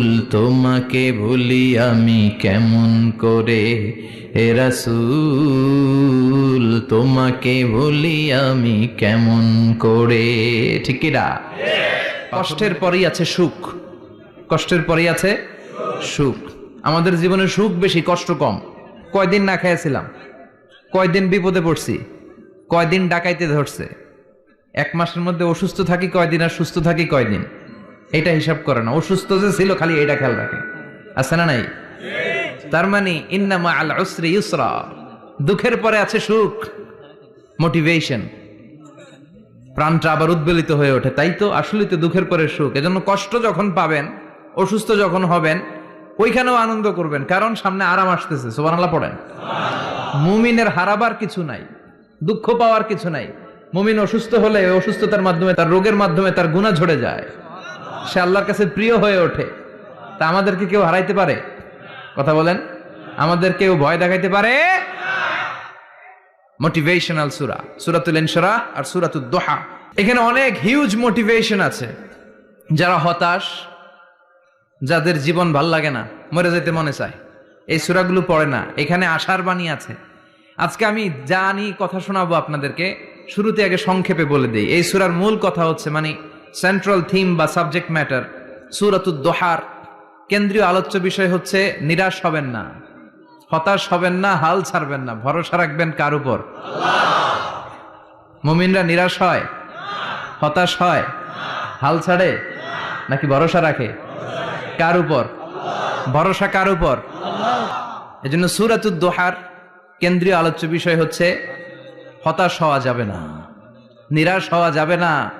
রাসূল, তোমাকে ভুলি আমি কেমন করে? হে রাসূল, তোমাকে ভুলি আমি কেমন করে? ঠিকিরা কষ্টের পরেই আছে সুখ। কষ্টের পরেই আছে সুখ। আমাদের জীবনে সুখ বেশি, কষ্ট কম। কয়দিন না খেয়েছিলাম, কয়দিন বিপদে পড়ছি, কয়দিন ডাকাইতে ধরছে। এক মাসের মধ্যে অসুস্থ থাকি কয়দিন আর সুস্থ থাকি কয়দিন? এটা হিসাব করে না অসুস্থ যে ছিল খালি এটা খেয়াল রাখে আছে না নাই? তার মানে আল ইউসরা দুঃখের পরে আছে সুখ মোটিভেশন প্রাণটা আবার উদ্বেলিত হয়ে ওঠে, তাই তো? আসলে তো দুঃখের পরে সুখ। এজন্য কষ্ট যখন পাবেন, অসুস্থ যখন হবেন, ওইখানেও আনন্দ করবেন, কারণ সামনে আরাম আসতেছে। সোবানাল্লাহ পড়েন। মুমিনের হারাবার কিছু নাই, দুঃখ পাওয়ার কিছু নাই। মুমিন অসুস্থ হলে, অসুস্থতার মাধ্যমে, তার রোগের মাধ্যমে তার গুণা ঝরে যায়। সে আল্লাহর কাছে প্রিয় হয়ে ওঠে। তা আমাদেরকে কেউ হারাইতে পারে? কথা বলেন। আমাদের কেউ ভয় দেখাইতে পারে? মোটিভেশনাল সুরা সুরাতুল ইনশরা আর সুরাতুল দোহা এখানে অনেক হিউজ মোটিভেশন আছে। যারা হতাশ, যাদের জীবন ভালো লাগে না, মরে যেতে মনে চায়। এই সুরাগুলো পড়ে না, এখানে আশার বাণী আছে। আজকে আমি জানি, কথা শোনাবো আপনাদেরকে। শুরুতে আগে সংক্ষেপে বলে দিই। এই সুরার মূল কথা হচ্ছে মানে সেন্ট্রাল থিম বা সাবজেক্ট ম্যাটার সুরাতুদ দোহার কেন্দ্রীয় আলোচ্য বিষয় হচ্ছে, নিরাশ হবেন না। হতাশ হবেন না, হাল ছাড়বেন না, ভরসা রাখবেন কার উপর? মুমিনরা নিরাশ হয়? হতাশ হয়? হাল ছাড়ে? নাকি ভরসা রাখে? কার উপর? ভরসা কার উপর? এজন্য সুরাতুদ দোহার কেন্দ্রীয় আলোচ্য বিষয় হচ্ছে, হতাশ হওয়া যাবে না, নিরাশ হওয়া যাবে না।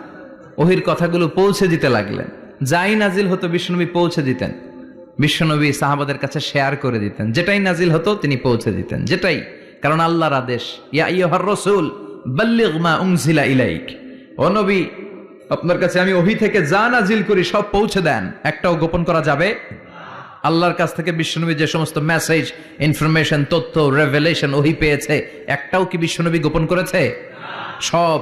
ওহির কথাগুলো পৌঁছে দিতে লাগলেন। যাই নাজিল হতো বিষ্ণুনবী পৌঁছে দিতেন। বিশ্বনবী সাহাবাদের কাছে শেয়ার করে দিতেন। যেটাই নাজিল হতো তিনি পৌঁছে দিতেন। যেটাই। কারণ আল্লাহর আদেশ ইলাইক। আপনার কাছে আমি ওহি থেকে যা নাজিল করি সব পৌঁছে দেন। একটাও গোপন করা যাবে? আল্লাহর কাছ থেকে বিশ্বনবী যে সমস্ত মেসেজ ইনফরমেশন তথ্য রেভেলেশন ওহি পেয়েছে, একটাও কি বিশ্বনবী গোপন করেছে? সব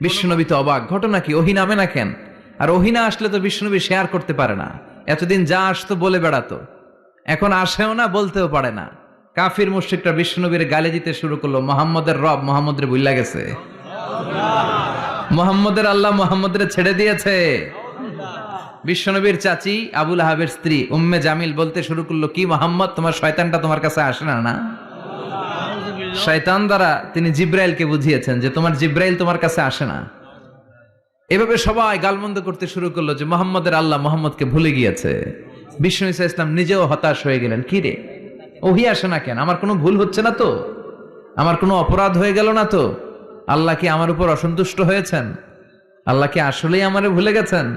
বিশ্বনবী তো অবাক ঘটনা কি? ওহি নামে না কেন? আর ওহি না আসলে তো বিশ্বনবী শেয়ার করতে পারে না। এতদিন যা আসতো বলে বেড়াতো। এখন আসেও না, বলতেও পারে না। কাফির মুশ্রিকটা বিশ্বনবীর গালে দিতে শুরু করল, মোহাম্মদের রব মোহাম্মদের বুল্লা গেছে। মোহাম্মদের আল্লাহ মোহাম্মদের ছেড়ে দিয়েছে। বিশ্বনবীর চাচি আবুল আহাবের স্ত্রী উম্মে জামিল বলতে শুরু করল, কি মোহাম্মদ, তোমার শয়তানটা তোমার কাছে আসে না না? শয়তান দ্বারা তিনি জিব্রাইলকে বুঝিয়েছেন যে তোমার জিব্রাইল তোমার কাছে আসে না। এভাবে সবাই গালমন্দ করতে শুরু করল যে মোহাম্মদের আল্লাহ মোহাম্মদকে ভুলে গিয়েছে। বিষ্ণু ইসা ইসলাম নিজেও হতাশ হয়ে গেলেন, কি রে? ওহি আসে না কেন? আমার কোনো ভুল হচ্ছে না তো? আমার কোনো অপরাধ হয়ে গেল না তো? আল্লাহ কি আমার উপর অসন্তুষ্ট হয়েছেন? আল্লাহ কি আসলেই আমারে ভুলে গেছেন?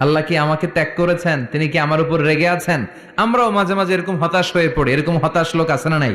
আল্লাহ কি আমাকে ত্যাগ করেছেন? তিনি কি আমার উপর রেগে আছেন? আমরাও মাঝে মাঝে এরকম হতাশ হয়ে পড়ি। এরকম হতাশ লোক আছে না নাই?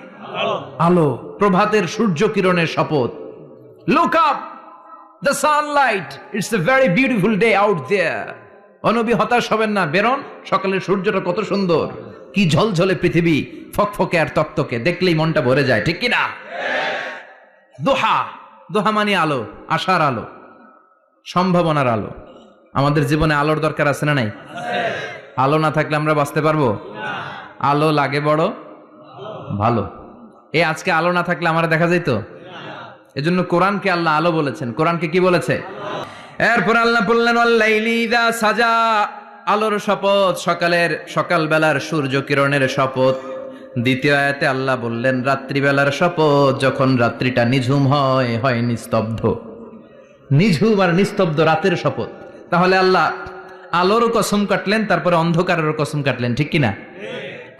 আলো। প্রভাতের সূর্য কিরণের শপথ look up the sunlight it's a very beautiful day out there অনবী হতাশ হবেন না, বেরন, সকালের সূর্যটা কত সুন্দর। কি ঝলঝলে পৃথিবী, ফকফকে আর তক্তকে, দেখলেই মনটা ভরে যায়, ঠিক কি না দোহা দোহা মানে আলো, আশার আলো, সম্ভাবনার আলো। আমাদের জীবনে আলোর দরকার আছে না নাই? আলো না থাকলে আমরা বাঁচতে পারব? আলো লাগে বড়, ভালো। এই আজকে আলো না থাকলে আমার দেখা যেত এজন্য কোরআনকে আল্লাহ আলো বলেছেন। কোরআনকে কি বলেছে? এরপর আল্লাহ বললেন, "ওয়াল্লাইলি ইযা সাজা। আলোর শপথ, সকালের সকাল বেলার সূর্য কিরণের শপথ। দ্বিতীয় আয়াতে আল্লাহ বললেন, রাত্রিবেলার শপথ, যখন রাত্রিটা নিঝুম হয় হয় নিস্তব্ধ। নিঝুম আর নিস্তব্ধ রাতের শপথ। তাহলে আল্লাহ আলোরও কসম কাটলেন, তারপরে অন্ধকারেরও কসম কাটলেন, ঠিক কিনা?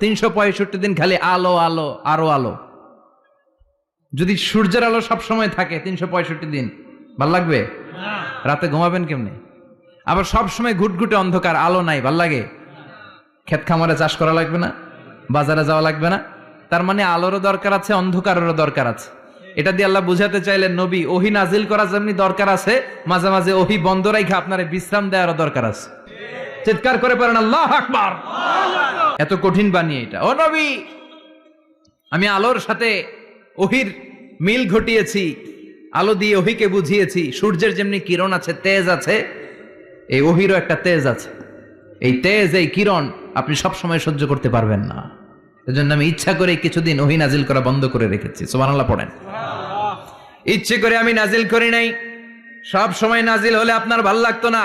তিনশো পঁয়ষট্টি দিন খালি আলো আলো আরও আলো। যদি সূর্যের আলো সব সময় থাকে তিনশো পঁয়ষট্টি দিন ভালো লাগবে? রাতে ঘুমাবেন কেমনে? আবার সব সময় ঘুটঘুটে অন্ধকার আলো নাই ভালো লাগে? ক্ষেত খামারে চাষ করা লাগবে না? বাজারে যাওয়া লাগবে না? তার মানে আলোরও দরকার আছে অন্ধকারেরও দরকার আছে। এটা দিয়ে আল্লাহ বুঝাতে চাইলেন নবী ওহি নাজিল করা যেমনি দরকার আছে মাঝে মাঝে ওহি বন্ধ রাখা আপনার বিশ্রাম দেওয়ারও দরকার আছে। চিৎকার করে পারেন আল্লাহ আকবার! এত কঠিন বানিয়ে এটা। ও নবী, আমি আলোর সাথে ওহির মিল ঘটিয়েছি, আলো দিয়ে ওহিকে বুঝিয়েছি, সূর্যের যেমনি কিরণ আছে, তেজ আছে, এই ওহিরও একটা তেজ আছে। এই তেজ, এই কিরণ আপনি সব সময় সহ্য করতে পারবেন না। এজন্য আমি ইচ্ছা করে কিছুদিন ওহি নাজিল করা বন্ধ করে রেখেছি। সুবহানাল্লাহ পড়েন। ইচ্ছে করে আমি নাজিল করি নাই। সব সময় নাজিল হলে আপনার ভালো লাগতো না।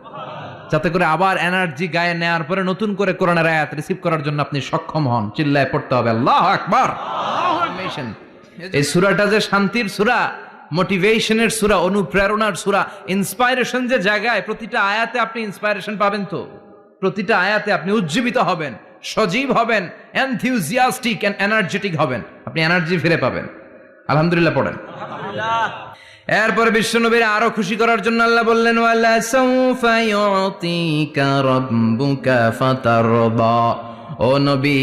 যাতে করে আবার এনার্জি গায়ে নেওয়ার পরে নতুন করে কোরআনের আয়াত রিসিভ করার জন্য আপনি সক্ষম হন। চিল্লায় পড়তে হবে আল্লাহ আকবার। এই সুরাটা যে শান্তির সুরা মোটিভেশনের সুরা অনুপ্রেরণার সুরা ইন্সপাইরেশন যে জায়গায় প্রতিটা আয়াতে আপনি ইন্সপাইরেশন পাবেন তো? প্রতিটা আয়াতে আপনি উজ্জীবিত হবেন সজীব হবেন এনথিউজিয়াস্টিক এন্ড এনার্জেটিক হবেন। আপনি এনার্জি ফিরে পাবেন। আলহামদুলিল্লাহ পড়েন। এরপরে বিশ্বনবীর আরও খুশি করার জন্য আল্লাহ বললেন ওয়ালা সাউফা ইউতিকা রাব্বুকা ফাতারদা। ও নবী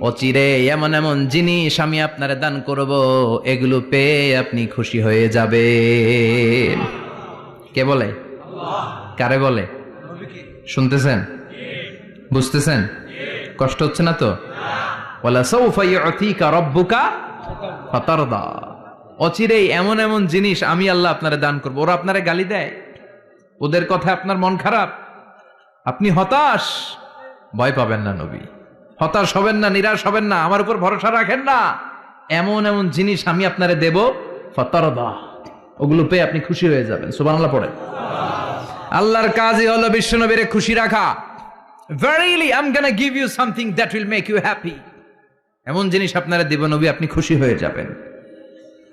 অচিরে এমন এমন জিনিস আমি আপনারে দান করব এগুলো পেয়ে আপনি খুশি হয়ে যাবে কে বলে? কারে বলে? শুনতেছেন? বুঝতেছেন? কষ্ট হচ্ছে না তো? ওয়ালা সাউফা ইউতিকা রাব্বুকা ফাতারদা। অচিরেই এমন এমন জিনিস আমি আল্লাহ আপনারে দান করব। ওরা আপনারে গালি দেয়। ওদের কথা আপনার মন খারাপ। আপনি হতাশ। ভয় পাবেন না নবী। হতাশ হবেন না, নিরাশ হবেন না। আমার উপর ভরসা রাখেন না। এমন এমন জিনিস আমি আপনারে দেব। ফতরদা। ওগুলো পেয়ে আপনি খুশি হয়ে যাবেন। সুবহানাল্লাহ পড়ে। আল্লাহর কাজই হলো বিশ্বনবীরে খুশি রাখা। Verily I am gonna give you something that will make you happy এমন জিনিস আপনারা দেব নবী, আপনি খুশি হয়ে যাবেন।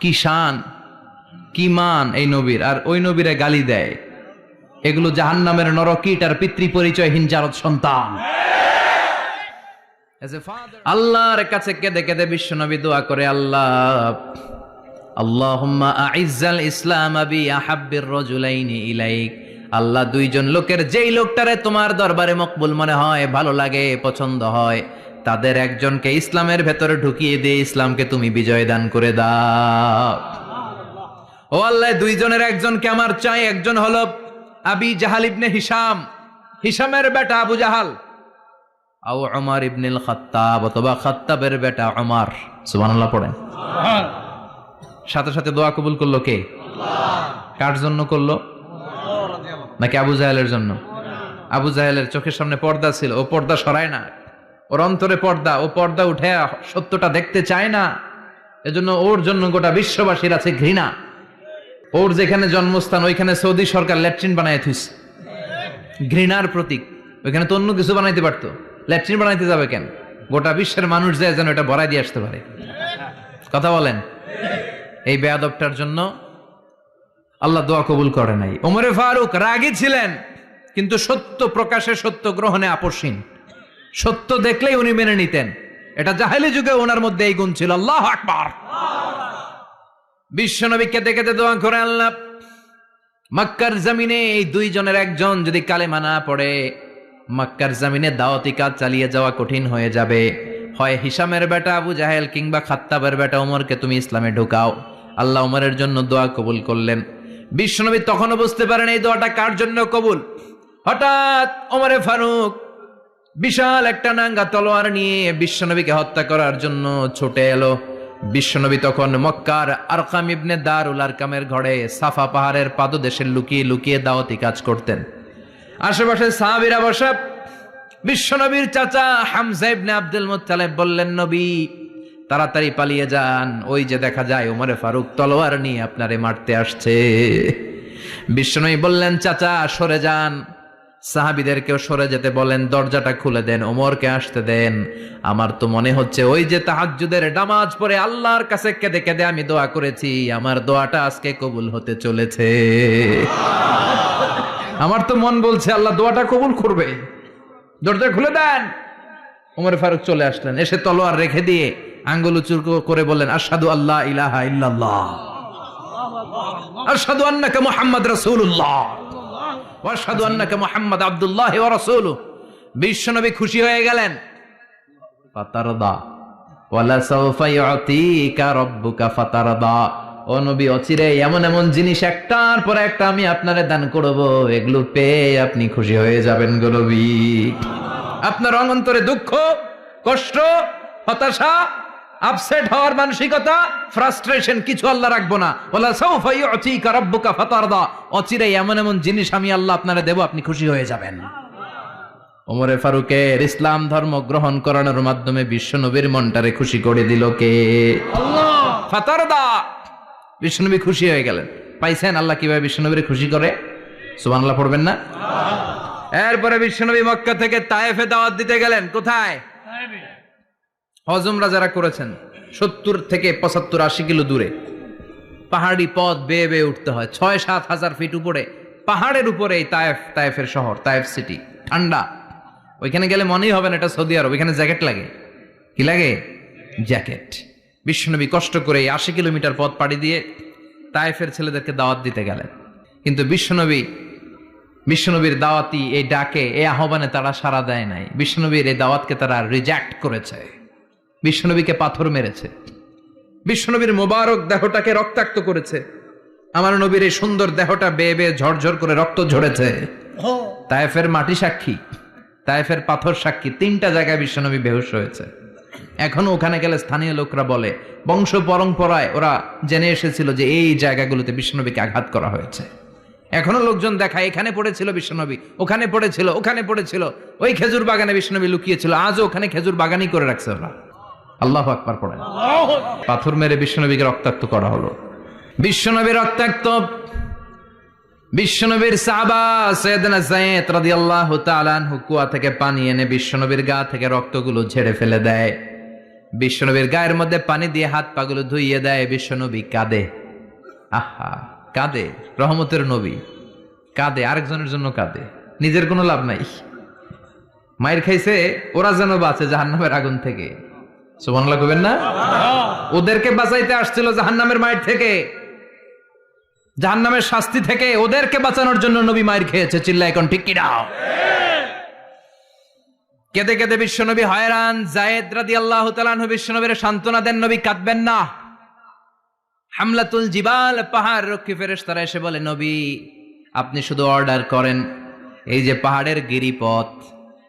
কি শান, কি মান এই নবীর? আর ওই নবীরে গালি দেয়। এগুলো জাহান নামের নরকিট আর পিতৃ পরিচয়হীন জারদ সন্তান। আল্লাহর কাছে কেঁদে কেঁদে বিশ্ব নবী দোয়া করে, আল্লাহ, আল্লাহুম্মা ইসলাম আবি আহাব্বির ইলাইক। আল্লাহ দুইজন লোকের যেই লোকটারে তোমার দরবারে মকবুল মনে হয়, ভালো লাগে, পছন্দ হয়। তাদের একজনকে ইসলামের ভেতরে ঢুকিয়ে দিয়ে ইসলামকে তুমি বিজয় দান করে দাও। ও আল্লাহ দুইজনের একজনকে আমার চাই একজন হলো আবি জাহাল ইবনে হিসাম হিসামের বেটা আবু জাহাল। আও ওমর ইবনুল খাত্তাব অথবা খাত্তাবের বেটা ওমর সুবহানাল্লাহ পড়েন। সাথে সাথে দোয়া কবুল করল কে? কার জন্য করল? নাকি আবু জাহেলের জন্য? আবু জাহেলের চোখের সামনে পর্দা ছিল ও পর্দা সরায় না। ওর অন্তরে পর্দা, ও পর্দা উঠে সত্যটা দেখতে চায় না। এজন্য ওর জন্য গোটা বিশ্ববাসীর আছে ঘৃণা। ওর যেখানে জন্মস্থান, ওইখানে সৌদি সরকার ল্যাট্রিন বানায় থুইছে। ঘৃণার প্রতীক। ওইখানে তো অন্য কিছু বানাইতে পারতো। ল্যাট্রিন বানাইতে যাবে কেন? গোটা বিশ্বের মানুষ যায় যেন এটা ভরাই দিয়ে আসতে পারে। কথা বলেন। এই বেয়াদবটার জন্য আল্লাহ দোয়া কবুল করে নাই। ওমরে ফারুক রাগী ছিলেন, কিন্তু সত্য প্রকাশে সত্য গ্রহণে আপসীন সত্য দেখলেই উনি মেনে নিতেন। এটা জাহেলি যুগে ওনার মধ্যে এই গুণ ছিল। আল্লাহ আকবার। বিশ্বনবীকে দেখে দোয়া করে আল্লাহ, মক্কার জমিনে এই দুইজনের একজন যদি কালেমা না পড়ে, মক্কার জমিনে দাওয়াতি কাজ চালিয়ে যাওয়া কঠিন হয়ে যাবে। হয় হিসামের বেটা আবু জাহেল কিংবা খাত্তাবের বেটা ওমরকে তুমি ইসলামে ঢুকাও। আল্লাহ ওমরের জন্য দোয়া কবুল করলেন। বিশ্বনবী তখনও বুঝতে পারেন এই দোয়াটা কার জন্য কবুল? হঠাৎ ওমরে ফারুক বিশাল একটা নাঙ্গা তলোয়ার নিয়ে বিশ্বনবীকে হত্যা করার জন্য ছুটে এলো। বিশ্বনবী তখন মক্কার আরকাম ইবনে দারুল আরকামের ঘরে সাফা পাহাড়ের পাদদেশে লুকিয়ে লুকিয়ে দাওয়াতি কাজ করতেন। আশেপাশে সাহাবিরা বসা। বিশ্বনবীর চাচা হামজা ইবনে আব্দুল মুত্তালিব বললেন, নবী, তাড়াতাড়ি পালিয়ে যান। ওই যে দেখা যায় উমরে ফারুক তলোয়ার নিয়ে আপনারে মারতে আসছে। বিশ্বনবী বললেন, চাচা, সরে যান। সাহাবিদেরকেও সরে যেতে বলেন, দরজাটা খুলে দেন, ওমরকে আসতে দেন। আমার তো মনে হচ্ছে ওই যে তাহাজ্জুদের নামাজ পড়ে আল্লাহর কাছে কেঁদে কেঁদে আমি দোয়া করেছি, আমার দোয়াটা আজকে কবুল হতে চলেছে। আমার তো মন বলছে, আল্লাহ দোয়াটা কবুল করবে। দরজা খুলে দেন। ওমর ফারুক চলে আসলেন, এসে তলোয়ার রেখে দিয়ে আঙ্গুল উচুর করে বললেন আসাদু আল্লাহ ইলাহা ইল্লাল্লাহ। আসাদু আন্নাকা মুহাম্মদ রাসূলুল্লাহ। আব্দুল্লাহ ওয়া বিশ্বনবী খুশি হয়ে গেলেন। ফাতারদা। ইউতিকা রাব্বুকা ফাতারদা। ও নবী, অচিরে এমন এমন জিনিস একটার পর একটা আমি আপনারে দান করব, এগুলো পেয়ে আপনি খুশি হয়ে যাবেন গো নবী। আপনার অন্তরে দুঃখ, কষ্ট, হতাশা আপসেট হওয়ার মানসিকতা ফ্রাস্ট্রেশন কিছু আল্লাহ রাখব না। ওলা সাউফা ইউতিকা রাব্বুকা ফাতারদা। অচিরে এমন এমন জিনিস আমি আল্লাহ আপনারে দেব আপনি খুশি হয়ে যাবেন। ওমরে ফারুকের ইসলাম ধর্ম গ্রহণ করানোর মাধ্যমে বিশ্বনবীর মনটারে খুশি করে দিল কে? ফাতারদা! বিশ্বনবী খুশি হয়ে গেলেন। পাইছেন আল্লাহ কীভাবে বিশ্বনবীর খুশি করে? সুবহানাল্লাহ পড়বেন না? এরপরে বিশ্বনবী মক্কা থেকে তায়েফে দাওয়াত দিতে গেলেন। কোথায়? হজমরা যারা করেছেন, সত্তর থেকে পঁচাত্তর আশি কিলো দূরে, পাহাড়ি পথ বেয়ে বেয়ে উঠতে হয়। ছয় সাত হাজার ফিট উপরে, পাহাড়ের উপরে এই তায়েফ, তায়েফের শহর, তায়েফ সিটি ঠান্ডা। ওইখানে গেলে মনেই হবে না এটা সৌদি আরব, ওইখানে জ্যাকেট লাগে। কি লাগে? জ্যাকেট। বিশ্বনবী কষ্ট করে এই আশি কিলোমিটার পথ পাড়ি দিয়ে তায়েফের ছেলেদেরকে দাওয়াত দিতে গেলেন। কিন্তু বিশ্বনবী, বিশ্বনবীর দাওয়াতি এই ডাকে, এই আহ্বানে তারা সাড়া দেয় নাই। বিশ্বনবীর এই দাওয়াতকে তারা রিজেক্ট করেছে। বিশ্বনবীকে পাথর মেরেছে। বিশ্বনবীর মোবারক দেহটাকে রক্তাক্ত করেছে। আমার নবীর এই সুন্দর দেহটা বেয়ে বেয়ে ঝরঝর করে রক্ত ঝরেছে। তায়েফের মাটি সাক্ষী, তায়েফের পাথর সাক্ষী, তিনটা জায়গায় বিশ্বনবী বেহুশ হয়েছে। এখনও ওখানে গেলে স্থানীয় লোকরা বলে, বংশ পরম্পরায় ওরা জেনে এসেছিল যে এই জায়গাগুলোতে বিশ্বনবীকে আঘাত করা হয়েছে। এখনও লোকজন দেখায়, এখানে পড়েছিল বিশ্বনবী, ওখানে পড়েছিল ওখানে পড়েছিল। ওই খেজুর বাগানে বিশ্বনবী লুকিয়েছিল, আজও ওখানে খেজুর বাগানই করে রাখছে ওরা। আল্লাহ আকবার পড়েন। পাথর মেরে বিশ্বনবীকে রক্তাক্ত করা হলো। বিশ্বনবী রক্তাক্ত। বিশ্বনবীর সাহাবা সৈয়দনা যায়েদ রাদিয়াল্লাহু তাআলা আনহু কুয়া থেকে পানি এনে বিশ্বনবীর গা থেকে রক্তগুলো ঝেড়ে ফেলে দেয়। বিশ্বনবীর গায়ের মধ্যে পানি দিয়ে হাত পাগুলো ধুইয়ে দেয়। বিশ্বনবী কাঁদে। আহা, কাঁদে। রহমতের নবী। কাঁদে, আরেকজনের জন্য কাঁদে। নিজের কোনো লাভ নাই। মায়ের খাইছে, ওরা যেন বাঁচে জাহান্নামের আগুন থেকে। সুবহানাল্লাহ কবেন না? ওদেরকে বাঁচাইতে আসছিল জাহান্নামের মায়ের থেকে। জাহান্নামের শাস্তি থেকে ওদেরকে বাঁচানোর জন্য নবী মায়ের খেয়েছে চিল্লা এখন ঠিক কিনা? কেঁদে কেঁদে বিশ্বনবী হয়রান জায়েদ রাদি আল্লাহ তালানহ বিশ্বনবীর সান্ত্বনা দেন নবী কাঁদবেন না। হামলাতুল জিবাল পাহাড় রক্ষী ফেরেশতারা এসে বলে নবী আপনি শুধু অর্ডার করেন এই যে পাহাড়ের গিরিপথ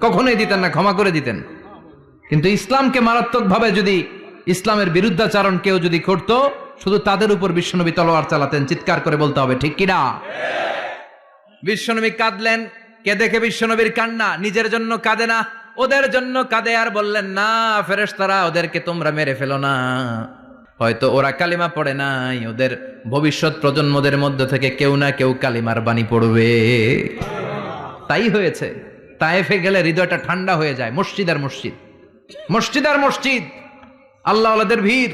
কখনোই দিতেন না, ক্ষমা করে দিতেন। কিন্তু ইসলামকে মারাত্মকভাবে যদি ইসলামের বিরুদ্ধাচারণ কেউ যদি করত, শুধু তাদের উপর বিশ্বনবী তলোয়ার চালাতেন, চিৎকার করে বলতে হবে, ঠিক কিনা? বিশ্বনবী কাঁদলেন, কে দেখে বিশ্বনবীর কান্না? নিজের জন্য কাঁদে না, ওদের জন্য কাঁদে, আর বললেন, না, ফেরেশতারা, ওদেরকে তোমরা মেরে ফেলো না। হয়তো ওরা কালিমা পড়ে নাই, ওদের ভবিষ্যৎ প্রজন্মদের মধ্য থেকে কেউ না কেউ কালিমার বাণী পড়বে। তাই হয়েছে। তায়েফে গেলে হৃদয়টা ঠান্ডা হয়ে যায়। মসজিদ আর মসজিদ। মসজিদ আর মসজিদ। আল্লাহ আল্লাহদের ভিড়।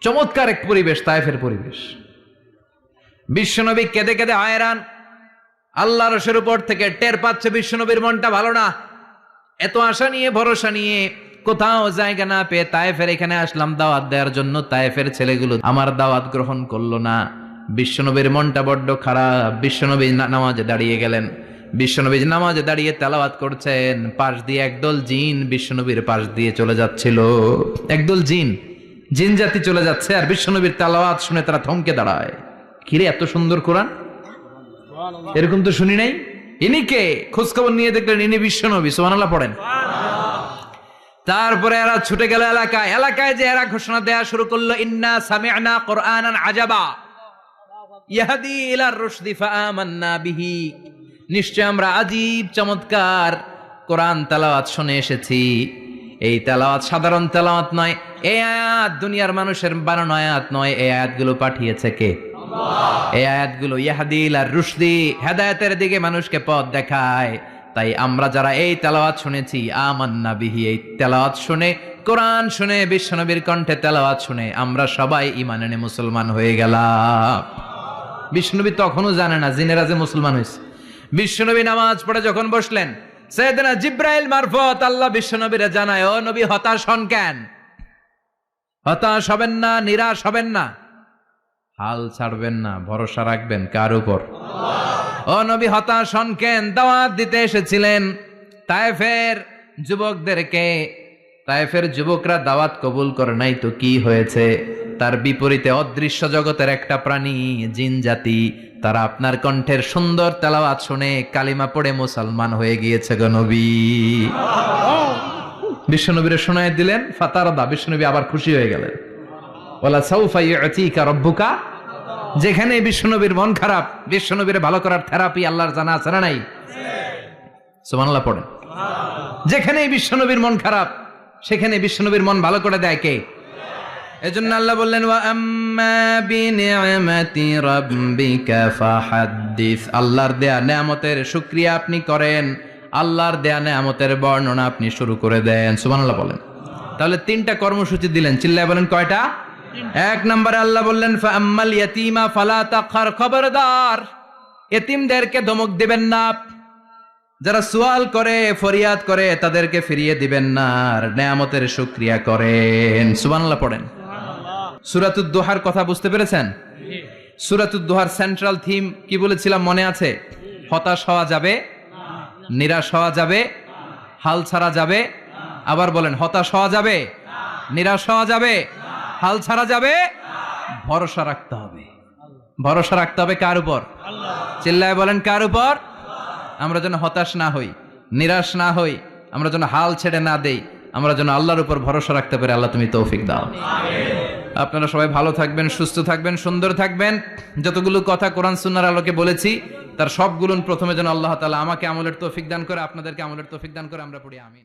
চমৎকার এক পরিবেশ, তায়েফের পরিবেশ। বিশ্বনবী কেঁদে কেঁদে আয়রান। আল্লাহ রসের উপর থেকে টের পাচ্ছে বিশ্বনবীর মনটা ভালো না। এত আশা নিয়ে, ভরসা নিয়ে কোথাও জায়গা না পেয়ে তায়েফের এখানে আসলাম, দাওয়াত দেওয়ার জন্য তায়েফের ছেলেগুলো আমার দাওয়াত গ্রহণ করল না। বিশ্বনবীর মনটা বড্ড খারাপ। বিশ্বনবী নামাজে দাঁড়িয়ে গেলেন। বিশ্বনবী নামাজে দাঁড়িয়ে তেলাওয়াত করছেন, পাশ দিয়ে একদল জিন বিশ্বনবীর পাশ দিয়ে চলে যাচ্ছিল। একদল জিন জিন জাতি চলে যাচ্ছে আর বিশ্বনবীর তেলাওয়াত শুনে তারা থমকে দাঁড়ায়। কিরে এত সুন্দর কোরআন? এরকম তো শুনি নাই? ইনি কে? খোঁজখবর নিয়ে দেখলেন ইনি বিশ্বনবী সোহানাল্লাহ পড়েন। তারপরে এরা ছুটে গেল এলাকায়। এলাকায় যে এরা ঘোষণা দেয়া শুরু করল, ইন্না সামি'না কোরআনান আজাবা। ইয়াহদি ইলার রুশদি ফাআমান্না বিহি। নিশ্চয় আমরা আজীব চমৎকার কোরআন তেলাওয়াত শুনে এসেছি। এই তেলাওয়াত সাধারণ তেলাওয়াত নয় এই আয়াত দুনিয়ার মানুষের বানানো আয়াত নয় এই আয়াতগুলো পাঠিয়েছে কে? এই আয়াতগুলো ইয়াহাদিল আর রুশদি হেদায়তের দিকে মানুষকে পথ দেখায়। তাই আমরা যারা এই তেলাওয়াত শুনেছি আমান্না বিহি এই তেলাওয়াত শুনে কোরআন শুনে বিশ্বনবীর কণ্ঠে তেলাওয়াত শুনে আমরা সবাই ইমান এনে মুসলমান হয়ে গেলাম। বিষ্ণুনবী তখনও জানে না জিনেরা যে মুসলমান হয়েছে। বিশ্বনবী নামাজ পড়ে যখন বসলেন, সৈয়দনা জিব্রাইল মারফত আল্লাহ বিশ্বনবীরে জানায়, ও নবী, হতাশ হন কেন? হতাশ হবেন না, নিরাশ হবেন না। হাল ছাড়বেন না, ভরসা রাখবেন কার উপর? ও নবী, হতাশ হন কেন? দাওয়াত দিতে এসেছিলেন। তায়েফের যুবকদেরকে, তায়েফের যুবকরা দাওয়াত কবুল করে নাই তো কি হয়েছে? তার বিপরীতে অদৃশ্য জগতের একটা প্রাণী, জিন জাতি। তারা আপনার কণ্ঠের সুন্দর তেলাওয়াত শুনে কালিমা পড়ে মুসলমান হয়ে গিয়েছে গো নবী। বিশ্বনবীরে শোনায় দিলেন, ফাতারদা বিশ্বনবী আবার খুশি হয়ে গেলেন। ওলা রব্বুকা যেখানে বিশ্বনবীর মন খারাপ, বিশ্বনবীর ভালো করার থেরাপি আল্লাহর জানা আছে না নাই? সুবহানাল্লাহ পড়েন। যেখানে বিশ্বনবীর মন খারাপ, সেখানে বিশ্বনবীর মন ভালো করে দেয় কে? এজন্য আল্লাহ বললেন ওয়া আম্মা বিনিআমাতি রাব্বিকা ফাহাদ্দিস। আল্লাহর দেয়া নেয়ামতের শুকরিয়া আপনি করেন আল্লাহর দেয়া নেয়ামতের বর্ণনা আপনি শুরু করে দেন। সুবহানাল্লাহ বলেন। তাহলে তিনটা কর্মসূচি দিলেন চিল্লায় বলেন কয়টা? এক নম্বরে আল্লাহ বললেন ফাম্মাল ইয়াতিমা ফালা তাখার খবরদার। এতিমদেরকে ধমক দিবেন না। যারা সুয়াল করে ফরিয়াদ করে তাদেরকে ফিরিয়ে দিবেন না। আর নেয়ামতের শুক্রিয়া করেন। সুবহানাল্লাহ পড়েন। সুরাতুদ্দোহার কথা বুঝতে পেরেছেন? সুরাতুদ্দোহার সেন্ট্রাল থিম কি বলেছিলাম মনে আছে? হতাশ হওয়া যাবে নিরাশ হওয়া যাবে হাল ছাড়া যাবে আবার বলেন হতাশ হওয়া যাবে নিরাশ হওয়া যাবে হাল ছাড়া যাবে ভরসা রাখতে হবে। ভরসা রাখতে হবে কার উপর? চিল্লায় বলেন কার উপর? আমরা যেন হতাশ না হই নিরাশ না হই আমরা যেন হাল ছেড়ে না দেই আমরা যেন আল্লাহর উপর ভরসা রাখতে পারি আল্লাহ তুমি তৌফিক দাও। আপনারা সবাই ভালো থাকবেন, সুস্থ থাকবেন, সুন্দর থাকবেন। যতগুলো কথা কোরআন সুন্নার আলোকে বলেছি, তার সবগুলো প্রথমে যেন আল্লাহ তালা আমাকে আমলের তৌফিক দান করে, আপনাদেরকে আমলের তৌফিক দান করে, আমরা পড়ি, আমিন।